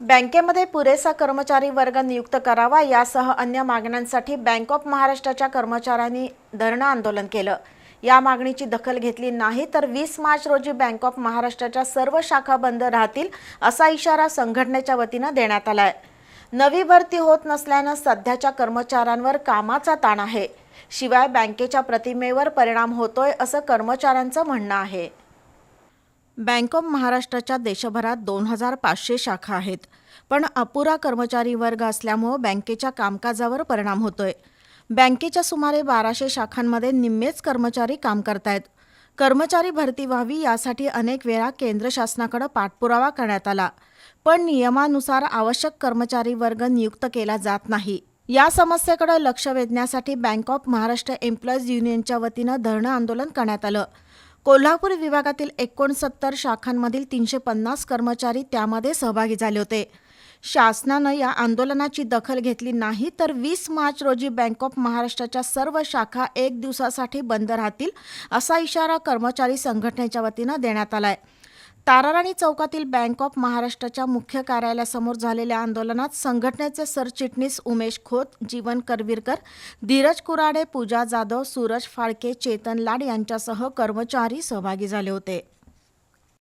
बँकेमध्ये पुरेसा कर्मचारी वर्ग नियुक्त करावा यासह अन्य मागण्यांसाठी बँक ऑफ महाराष्ट्राच्या कर्मचाऱ्यांनी धरणं आंदोलन केलं. या मागणीची दखल घेतली नाही तर वीस मार्च रोजी बँक ऑफ महाराष्ट्राच्या सर्व शाखा बंद राहतील असा इशारा संघटनेच्या वतीनं देण्यात आलाय. नवी भरती होत नसल्यानं सध्याच्या कर्मचाऱ्यांवर कामाचा ताण आहे. शिवाय बँकेच्या प्रतिमेवर परिणाम होतोय असं कर्मचाऱ्यांचं म्हणणं आहे. बँक ऑफ महाराष्ट्राच्या देशभरात दोन हजार पाचशे शाखा आहेत. पण अपुरा कर्मचारी वर्ग असल्यामुळं बँकेच्या कामकाजावर परिणाम होतोय. बँकेच्या सुमारे बाराशे शाखांमध्ये निम्मेच कर्मचारी काम करतायत. कर्मचारी भरती व्हावी यासाठी अनेक वेळा केंद्र शासनाकडे पाठपुरावा करण्यात आला. पण नियमानुसार आवश्यक कर्मचारी वर्ग नियुक्त केला जात नाही. या समस्येकडे लक्ष वेधण्यासाठी बँक ऑफ महाराष्ट्र एम्प्लॉईज युनियनच्या वतीनं धरणं आंदोलन करण्यात आलं. कोल्हापूर विभागातील एकोणसत्तर शाखांमधील तीनशे पन्नास कर्मचारी त्यामध्ये सहभागी झाले होते. शासनानं या आंदोलनाची दखल घेतली नाही तर वीस मार्च रोजी बँक ऑफ महाराष्ट्राच्या सर्व शाखा एक दिवसासाठी बंद राहतील असा इशारा कर्मचारी संघटनेच्या वतीनं देण्यात आला आहे ताराराणी चौकातील बँक ऑफ महाराष्ट्राच्या मुख्य कार्यालयासमोर झालेल्या आंदोलनात संघटनेचे सरचिटणीस उमेश खोत जीवन करवीरकर धीरज कुराडे पूजा जाधव सूरज फाळके चेतन लाड यांच्यासह कर्मचारी सहभागी झाले होते.